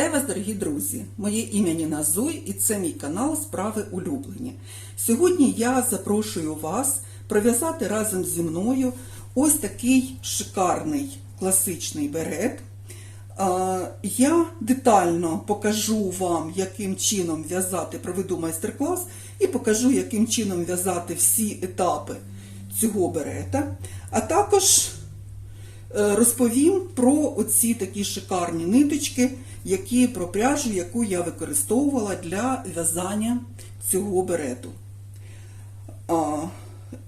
Вітаю вас, дорогі друзі! Моє ім'я Ніна Зой і це мій канал Справи улюблені. Сьогодні я запрошую вас пров'язати разом зі мною ось такий шикарний класичний берет. Я детально покажу вам, яким чином в'язати, проведу майстер-клас і покажу, яким чином в'язати всі етапи цього берета. А також розповім про оці такі шикарні ниточки, які про пряжу, яку я використовувала для в'язання цього берету. А,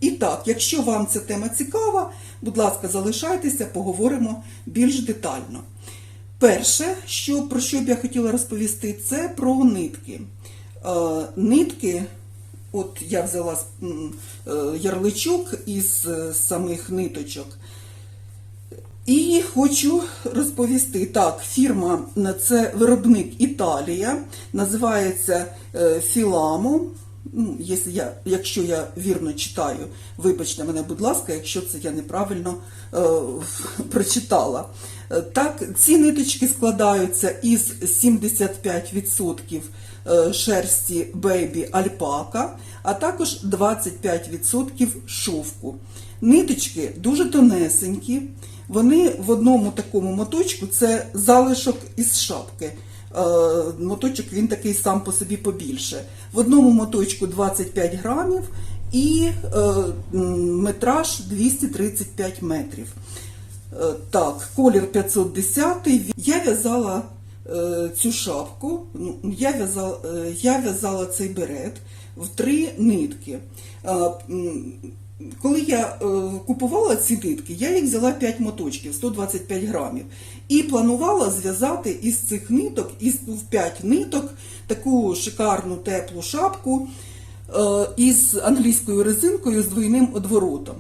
і так, якщо вам ця тема цікава, будь ласка, залишайтеся, поговоримо більш детально. Перше, що, про що б я хотіла розповісти, це про нитки. Е, нитки, от я взяла е, ярличок із е, самих ниточок. І хочу розповісти так, фірма це виробник Італія, називається е, Філамо. Ну, якщо я, вірно читаю, вибачте мене, будь ласка, якщо це я неправильно е, прочитала. Е, Так, ці ниточки складаються із 75% е, шерсті бейбі альпака, а також 25% шовку. Ниточки дуже тонесенькі. Вони в одному такому моточку це залишок із шапки. Е, Моточок він такий сам по собі побільше. В одному моточку 25 грамів і е, метраж 235 метрів. Е, Так, колір 510. Я в'язала цю шапку, ну, я в'язала, я в'язала цей берет в три нитки. Коли я е, купувала ці нитки, я їх взяла 5 моточків, 125 грамів. І планувала зв'язати із цих ниток, із в 5 ниток, таку шикарну теплу шапку е, із англійською резинкою з двойним одворотом.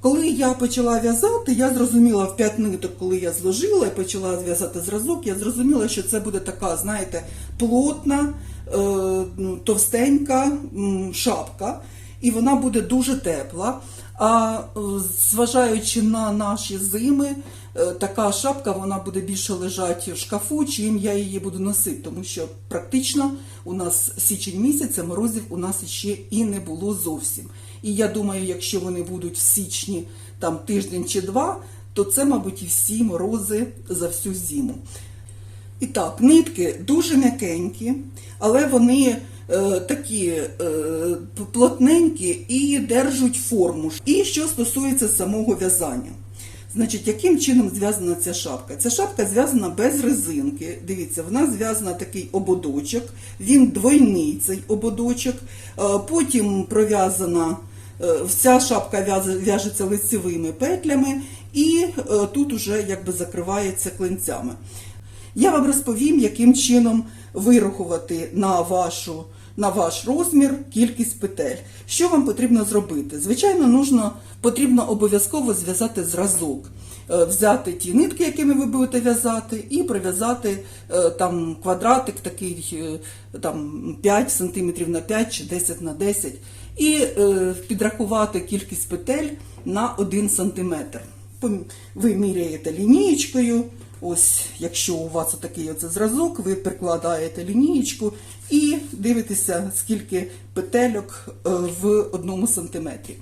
Коли я почала в'язати, я зрозуміла в 5 ниток, коли я зложила і почала зв'язати зразок, я зрозуміла, що це буде така, знаєте, плотна, е, ну, товстенька шапка, і вона буде дуже тепла. А е, зважаючи на наші зими, е, така шапка вона буде більше лежати в шкафу, чим я її буду носити, тому що практично у нас січень місяця морозів у нас ще і не було зовсім. І я думаю, якщо вони будуть в січні там тиждень чи два, то це, мабуть, і всі морози за всю зиму. І так, нитки дуже м'якенькі, але вони такі е, плотненькі і держать форму. І що стосується самого в'язання. Значить, яким чином зв'язана ця шапка? Ця шапка зв'язана без резинки. Дивіться, вона зв'язана такий ободочок, він двойний цей ободочок. Е, Потім пров'язана е, вся шапка в'яжеться лицевими петлями, і е, тут уже якби закривається клинцями. Я вам розповім, яким чином вирахувати на вашу. На ваш розмір кількість петель. Що вам потрібно зробити? Звичайно, нужно, потрібно обов'язково зв'язати зразок, Е, взяти ті нитки, якими ви будете в'язати, і пров'язати е, там квадратик такий е, там 5 см на 5 чи 10 на 10 і підрахувати кількість петель на 1 см. Ви міряєте лінієчкою. Ось, якщо у вас такий оце зразок, ви прикладаєте лінієчку і дивитеся, скільки петельок е, в одному сантиметрі.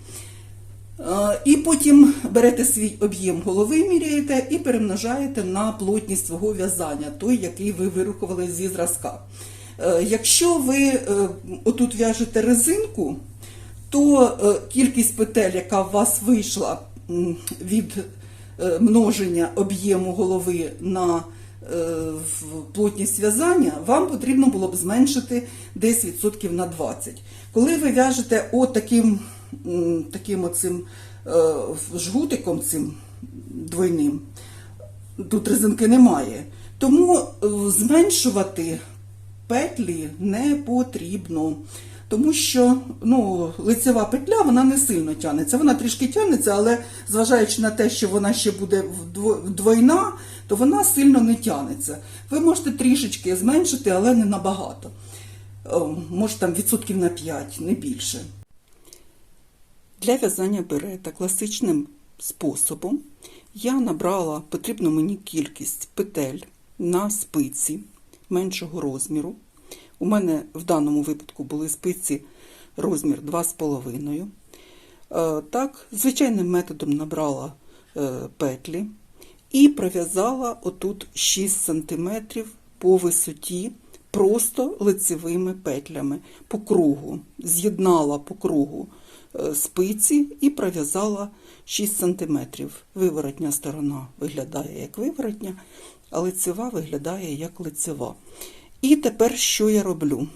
Е, І потім берете свій об'єм голови, міряєте і перемножаєте на плотність свого в'язання, той, який ви вирахували зі зразка. Е, Якщо ви отут в'яжете резинку, то кількість петель, яка у вас вийшла від множення об'єму голови на е, плотність в'язання, вам потрібно було б зменшити десь відсотків на 20. Коли ви в'яжете отаким таким оцим е, жгутиком цим двойним, тут резинки немає, тому е, зменшувати петлі не потрібно. Тому що ну, лицева петля вона не сильно тягнеться. Вона трішки тягнеться, але зважаючи на те, що вона ще буде вдво- вдвойна, то вона сильно не тягнеться. Ви можете трішечки зменшити, але не набагато. Може там відсотків на 5, не більше. Для в'язання берета класичним способом я набрала потрібну мені кількість петель на спиці меншого розміру. У мене в даному випадку були спиці розмір 2,5. Е, Так, звичайним методом набрала е, петлі і пров'язала отут 6 см по висоті просто лицевими петлями по кругу. З'єднала по кругу е, спиці і пров'язала 6 см. Виворотня сторона виглядає як виворотня, а лицева виглядає як лицева. І тепер що я роблю?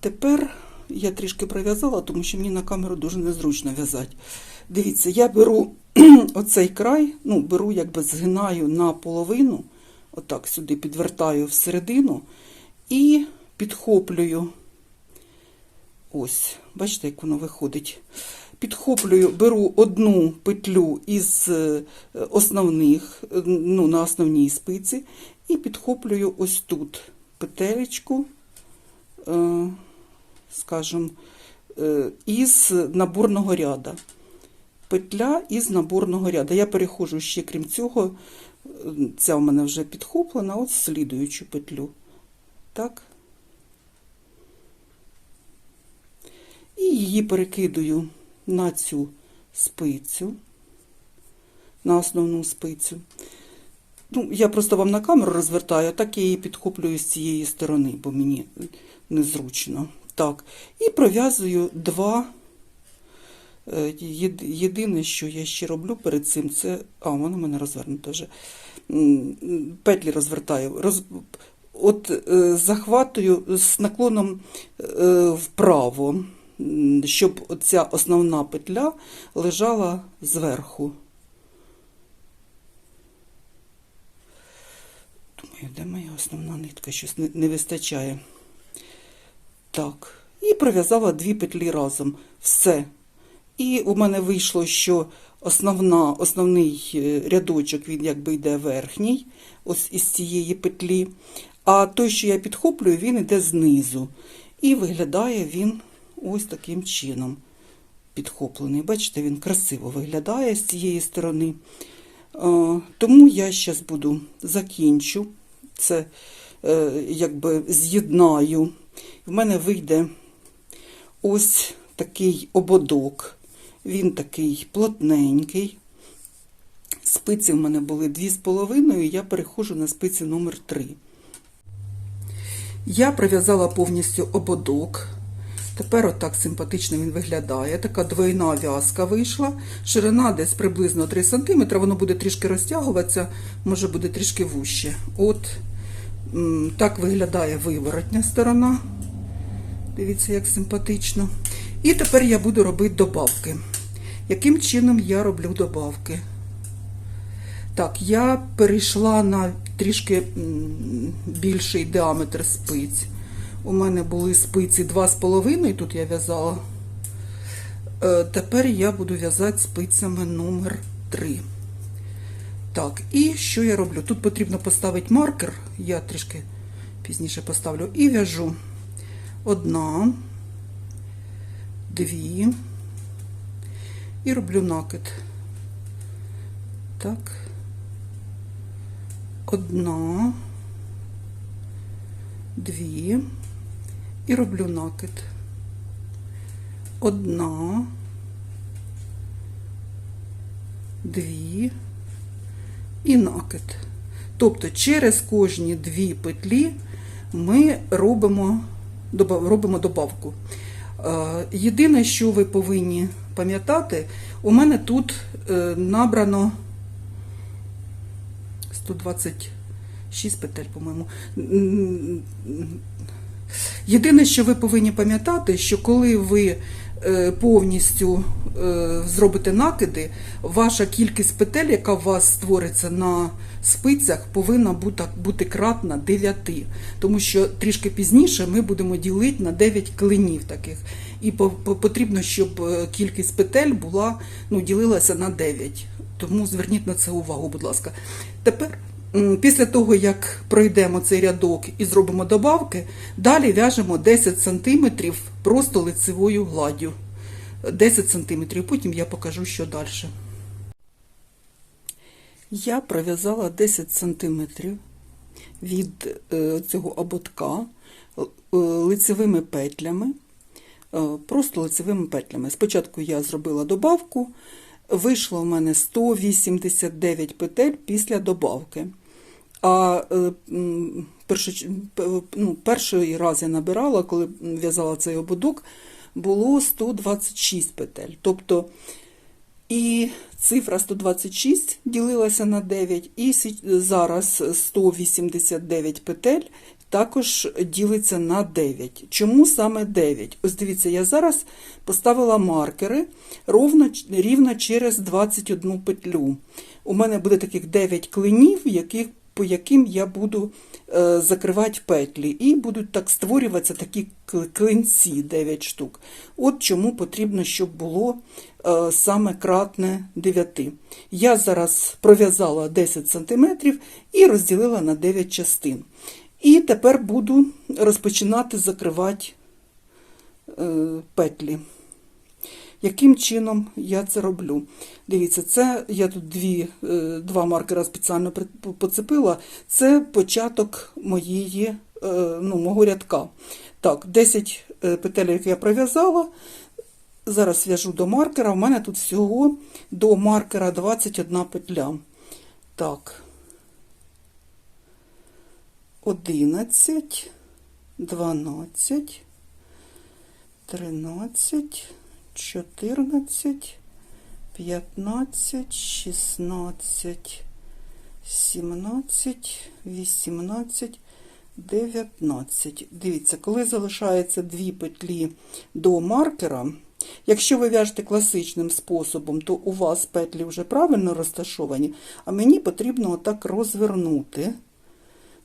Тепер я трішки пров'язала, тому що мені на камеру дуже незручно в'язати. Дивіться, я беру оцей край, ну, беру, якби згинаю на половину, отак сюди підвертаю всередину і підхоплюю. Ось, бачите, як воно виходить. Підхоплюю, беру одну петлю із е, основних, е, ну, на основній спиці, і підхоплюю ось тут петелечку, е, скажімо, е, із наборного ряда. Петля із наборного ряду. Я переходжу ще, крім цього, е, ця у мене вже підхоплена, от слідуючу петлю. Так. І її перекидую на цю спицю, на основну спицю. Ну, я просто вам на камеру розвертаю, так я її підхоплюю з цієї сторони, бо мені незручно. Так. І пров'язую два. Е, Єдине, що я ще роблю перед цим, це. А, воно в мене розвернуто вже. Петлі розвертаю. Роз... От е, захватую з наклоном е, вправо, щоб ця основна петля лежала зверху. Де моя основна нитка? Щось не, вистачає. Так. І пров'язала дві петлі разом. Все. І у мене вийшло, що основна, основний е, рядочок, він якби йде верхній, ось із цієї петлі. А той, що я підхоплюю, він йде знизу. І виглядає він ось таким чином підхоплений. Бачите, він красиво виглядає з цієї сторони. Е, Тому я зараз буду закінчу. Це е, якби з'єднаю. В мене вийде ось такий ободок. Він такий плотненький. Спиці в мене були 2,5, я переходжу на спиці номер 3. Я прив'язала повністю ободок. Тепер отак симпатично він виглядає. Така двойна в'язка вийшла. Ширина десь приблизно 3 см. Воно буде трішки розтягуватися, може буде трішки вужче. От так виглядає виворотня сторона. Дивіться, як симпатично. І тепер я буду робити добавки. Яким чином я роблю добавки? Так, я перейшла на трішки більший діаметр спиць. У мене були спиці 2,5, тут я в'язала. Е, Тепер я буду в'язати спицями номер 3. Так, і що я роблю? Тут потрібно поставити маркер, я трішки пізніше поставлю, і в'яжу одна, дві, і роблю накид. Так. Одна, дві, і роблю накид. Одна, дві і накид. Тобто через кожні дві петлі ми робимо, робимо добавку. Е, Єдине, що ви повинні пам'ятати, у мене тут е, набрано 126 петель, по-моєму. Єдине, що ви повинні пам'ятати, що коли ви повністю е, зробите накиди, ваша кількість петель, яка у вас створиться на спицях, повинна бути, кратна 9. Тому що трішки пізніше ми будемо ділити на 9 клинів таких. І по- по- потрібно, щоб е, кількість петель була, ну, ділилася на 9. Тому зверніть на це увагу, будь ласка. Тепер, після того, як пройдемо цей рядок і зробимо добавки, далі в'яжемо 10 см просто лицевою гладдю. 10 см, потім я покажу, що далі. Я пров'язала 10 см від е, цього ободка е, лицевими петлями, е, просто лицевими петлями. Спочатку я зробила добавку, вийшло в мене 189 петель після добавки. А е, ну, перший раз я набирала, коли в'язала цей ободок, було 126 петель. Тобто і цифра 126 ділилася на 9, і зараз 189 петель також ділиться на 9. Чому саме 9? Ось дивіться, я зараз поставила маркери ровно, рівно через 21 петлю. У мене буде таких 9 клинів, яких, по яким я буду е, закривати петлі. І будуть так створюватися такі клинці 9 штук. От чому потрібно, щоб було е, саме кратне 9. Я зараз пров'язала 10 см і розділила на 9 частин. І тепер буду розпочинати закривати е, петлі. Яким чином я це роблю? Дивіться, це я тут дві, е, два маркера спеціально поцепила. Це початок моєї, е, ну, мого рядка. Так, 10 е, петель, які я пров'язала. Зараз в'яжу до маркера. У мене тут всього до маркера 21 петля. Так. 11, 12, 13, 14, 15, 16, 17, 18, 19. Дивіться, коли залишається дві петлі до маркера, якщо ви в'яжете класичним способом, то у вас петлі вже правильно розташовані, а мені потрібно отак розвернути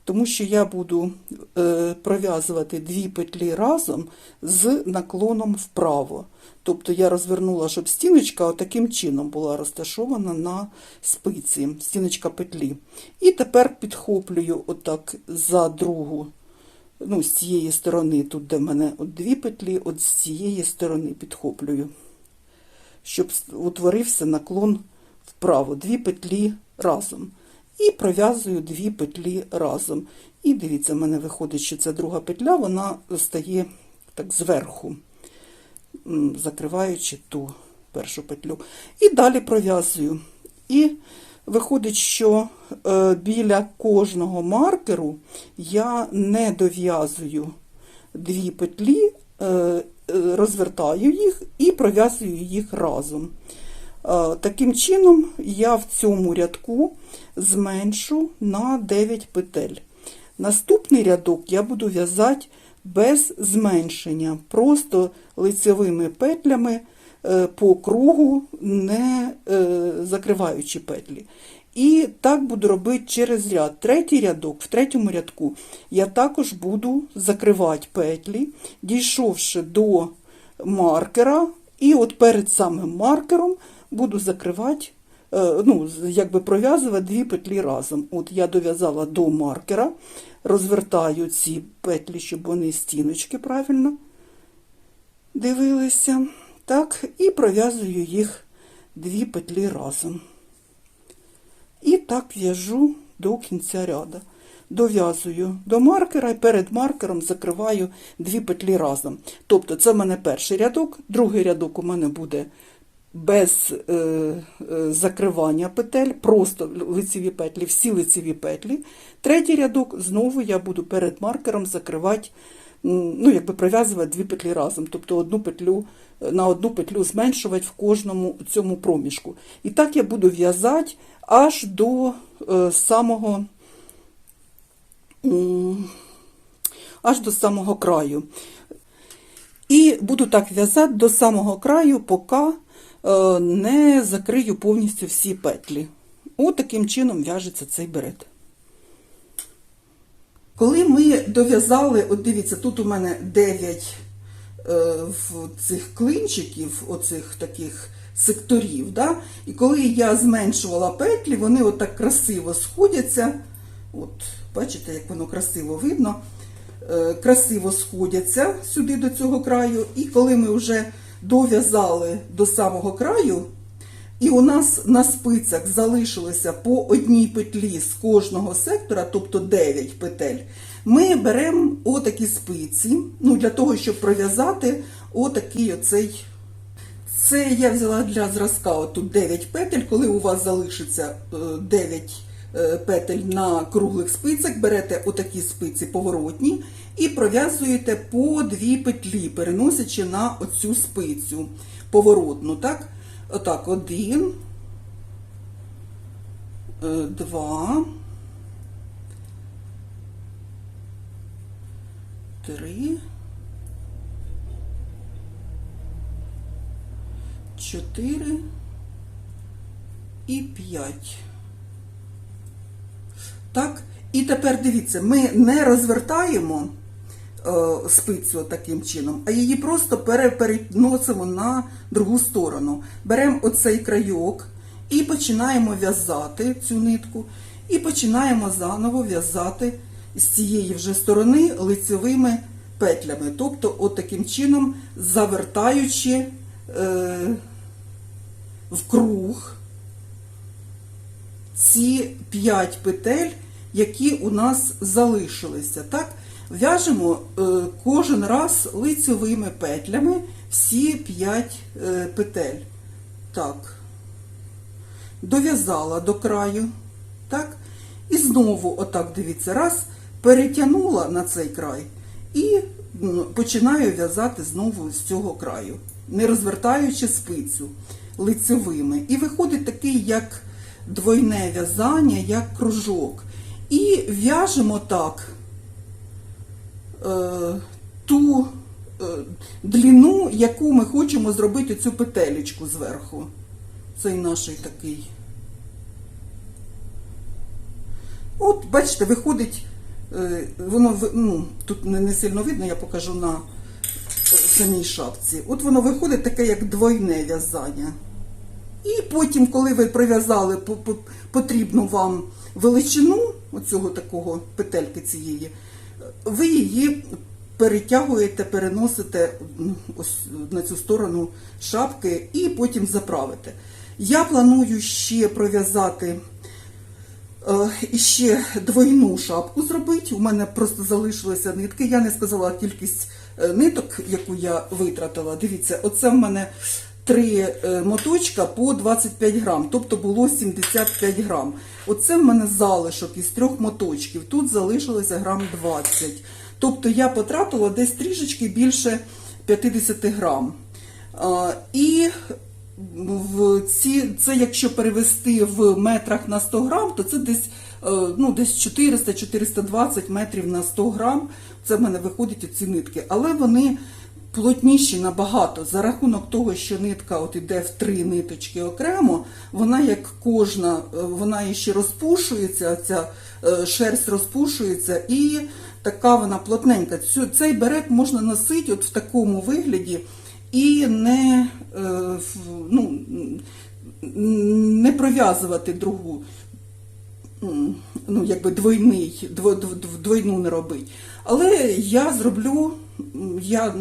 тому що я буду е, пров'язувати дві петлі разом з наклоном вправо. Тобто я розвернула, щоб стіночка таким чином була розташована на спиці, стіночка петлі. І тепер підхоплюю отак за другу, ну, з цієї сторони, тут де в мене от дві петлі, от з цієї сторони підхоплюю, щоб утворився наклон вправо, дві петлі разом. І пров'язую дві петлі разом. І дивіться, в мене виходить, що ця друга петля, вона стає так зверху, закриваючи ту першу петлю. І далі пров'язую. І виходить, що е, біля кожного маркеру я не дов'язую дві петлі, е, е, розвертаю їх і пров'язую їх разом. Е, Таким чином, я в цьому рядку зменшу на 9 петель. Наступний рядок я буду в'язати без зменшення, просто лицевими петлями е, по кругу, не е, закриваючи петлі. І так буду робити через ряд. Третій рядок, в третьому рядку я також буду закривати петлі, дійшовши до маркера, і от перед самим маркером буду закривати, е, ну, якби пров'язувати дві петлі разом. От я дов'язала до маркера, розвертаю ці петлі, щоб вони стіночки правильно дивилися. Так, і пров'язую їх дві петлі разом. І так в'яжу до кінця ряда. Дов'язую до маркера і перед маркером закриваю дві петлі разом. Тобто це в мене перший рядок, другий рядок у мене буде без е, е, закривання петель, просто лицеві петлі, всі лицеві петлі. Третій рядок знову я буду перед маркером закривати, ну, якби пров'язувати дві петлі разом, тобто одну петлю на одну петлю зменшувати в кожному цьому проміжку. І так я буду в'язати аж до е, самого аж до самого краю. І буду так в'язати до самого краю, поки е, не закрию повністю всі петлі. От таким чином в'яжеться цей берет. Коли ми дов'язали, от дивіться, тут у мене 9 е, цих клинчиків, оцих таких секторів, да? і коли я зменшувала петлі, вони отак красиво сходяться. От, бачите, як воно красиво видно. Е, красиво сходяться сюди до цього краю. І коли ми вже дов'язали до самого краю, і у нас на спицях залишилося по одній петлі з кожного сектора, тобто 9 петель, ми беремо отакі спиці, ну, для того, щоб пров'язати отакий оцей. Це я взяла для зразка отут 9 петель. Коли у вас залишиться е, 9 е, петель на круглих спицях, берете отакі спиці поворотні і пров'язуєте по 2 петлі, переносячи на оцю спицю поворотну. Так? Отак, один, е, два, три. чотири і п'ять. Тепер дивіться, ми не розвертаємо е, спицю таким чином, а її просто переносимо на другу сторону. Беремо оцей крайок і починаємо в'язати цю нитку, і починаємо заново в'язати з цієї вже сторони лицевими петлями. Тобто, от таким чином завертаючи е, в круг ці 5 петель, які у нас залишилися. Так? В'яжемо е, кожен раз лицевими петлями всі 5 е, петель. Так. Дов'язала до краю. Так? І знову, отак, дивіться, раз, перетягнула на цей край і починаю в'язати знову з цього краю, не розвертаючи спицю лицевими. І виходить такий, як двойне в'язання, як кружок. І в'яжемо так е, ту е, длину, яку ми хочемо зробити цю петелечку зверху. Цей наш такий. От, бачите, виходить, е, воно ну, тут не, сильно видно, я покажу на самій шапці. От воно виходить таке, як двойне в'язання. І потім, коли ви прив'язали по- по- потрібну вам величину оцього такого петельки цієї, ви її перетягуєте, переносите ось на цю сторону шапки і потім заправите. Я планую ще пров'язати е, іще двойну шапку зробити. У мене просто залишилися нитки. Я не сказала кількість е, ниток, яку я витратила. Дивіться, оце в мене три е, моточка по 25 грам, тобто було 75 грам. Оце в мене залишок із трьох моточків. Тут залишилося грам 20. Тобто я потратила десь трішечки більше 50 грам. І в ці, це якщо перевести в метрах на 100 грам, то це десь, е, ну, десь 400-420 метрів на 100 грам. Це в мене виходять оці нитки. Але вони плотніші набагато. За рахунок того, що нитка от іде в три ниточки окремо, вона як кожна, е, вона ще розпушується, ця е, шерсть розпушується і така вона плотненька. Цей берет можна носити от в такому вигляді і не, е, ну, не пров'язувати другу ну, якби двойний, дво- дв- двойну не робить. Але я зроблю, я,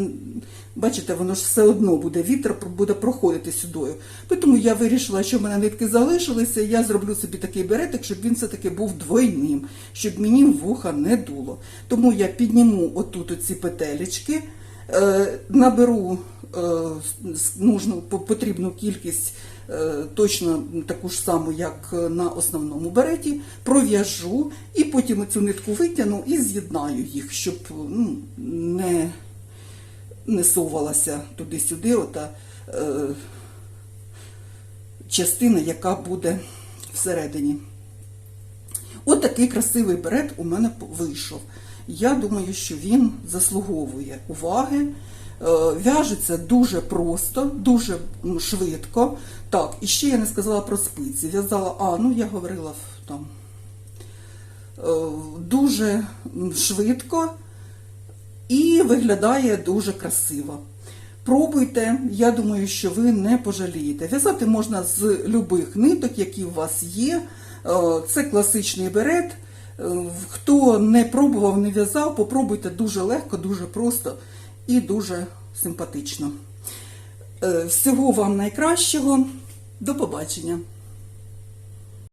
бачите, воно ж все одно буде, вітер буде проходити сюдою. Тому я вирішила, що в мене нитки залишилися, я зроблю собі такий беретик, щоб він все-таки був двойним, щоб мені вуха не дуло. Тому я підніму отут оці петелечки, е, наберу е, нужну потрібну кількість, точно таку ж саму, як на основному береті, пров'яжу і потім цю нитку витягну і з'єднаю їх, щоб ну, не, не совалася туди-сюди ота е, частина, яка буде всередині. От такий красивий берет у мене вийшов. Я думаю, що він заслуговує уваги. Е, В'яжеться дуже просто, дуже швидко. Так, і ще я не сказала про спиці. В'язала, а, ну я говорила там. Е, Дуже швидко і виглядає дуже красиво. Пробуйте, я думаю, що ви не пожалієте. В'язати можна з любих ниток, які у вас є. Е, Це класичний берет. Хто не пробував, не в'язав, попробуйте дуже легко, дуже просто і дуже симпатично. Е, Всього вам найкращого. До побачення!